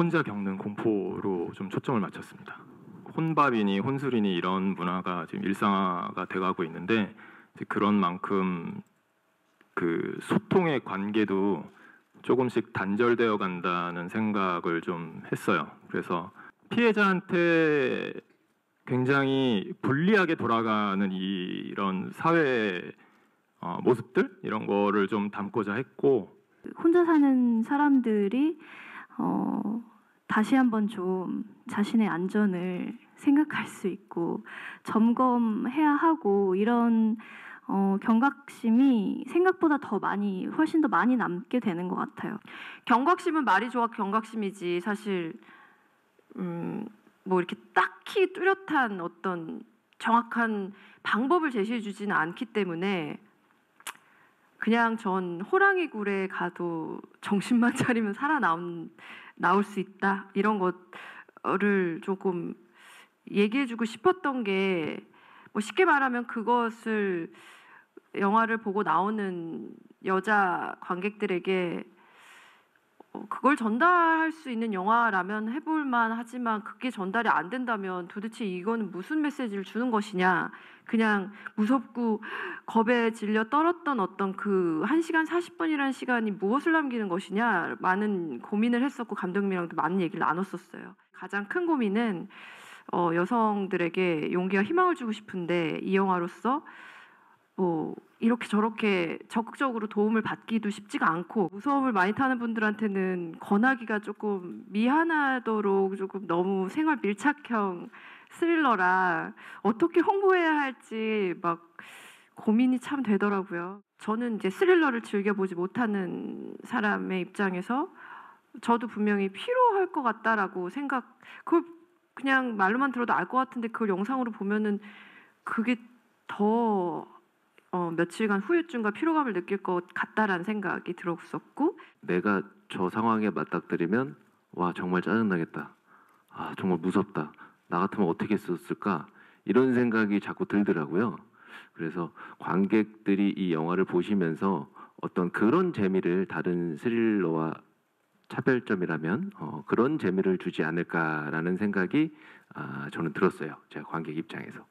혼자 겪는 공포로 좀 초점을 맞췄습니다. 혼밥이니 혼술이니 이런 문화가 지금 일상화가 돼가고 있는데 이제 그런 만큼 그 소통의 관계도 조금씩 단절되어 간다는 생각을 좀 했어요. 그래서 피해자한테 굉장히 불리하게 돌아가는 이런 사회 어, 모습들 이런 거를 좀 담고자 했고 혼자 사는 사람들이 어, 다시 한번 좀 자신의 안전을 생각할 수 있고 점검해야 하고 이런 어, 경각심이 생각보다 더 많이 훨씬 더 많이 남게 되는 것 같아요. 경각심은 말이 좋아 경각심이지 사실 음, 뭐 이렇게 딱히 뚜렷한 어떤 정확한 방법을 제시해 주지는 않기 때문에 그냥 전 호랑이 굴에 가도 정신만 차리면 살아나온 나올 수 있다. 이런 것을 조금 얘기해주고 싶었던 게 뭐 쉽게 말하면 그것을 영화를 보고 나오는 여자 관객들에게 어, 그걸 전달할 수 있는 영화라면 해볼만 하지만 그게 전달이 안 된다면 도대체 이거는 무슨 메시지를 주는 것이냐. 그냥 무섭고 겁에 질려 떨었던 어떤 그 1시간 40분이라는 시간이 무엇을 남기는 것이냐 많은 고민을 했었고 감독님이랑도 많은 얘기를 나눴었어요. 가장 큰 고민은 어, 여성들에게 용기와 희망을 주고 싶은데 이 영화로서 뭐 이렇게 저렇게 적극적으로 도움을 받기도 쉽지가 않고 무서움을 많이 타는 분들한테는 권하기가 조금 미안하도록 조금 너무 생활 밀착형 스릴러라 어떻게 홍보해야 할지 막 고민이 참 되더라고요. 저는 이제 스릴러를 즐겨보지 못하는 사람의 입장에서 저도 분명히 필요할 것 같다라고 생각 그걸 그냥 말로만 들어도 알 것 같은데 그걸 영상으로 보면은 그게 더 어, 며칠간 후유증과 피로감을 느낄 것 같다라는 생각이 들었었고 내가 저 상황에 맞닥뜨리면 와 정말 짜증나겠다. 아 정말 무섭다. 나 같으면 어떻게 했었을까? 이런 생각이 자꾸 들더라고요. 그래서 관객들이 이 영화를 보시면서 어떤 그런 재미를 다른 스릴러와 차별점이라면 어, 그런 재미를 주지 않을까라는 생각이 아, 저는 들었어요. 제가 관객 입장에서.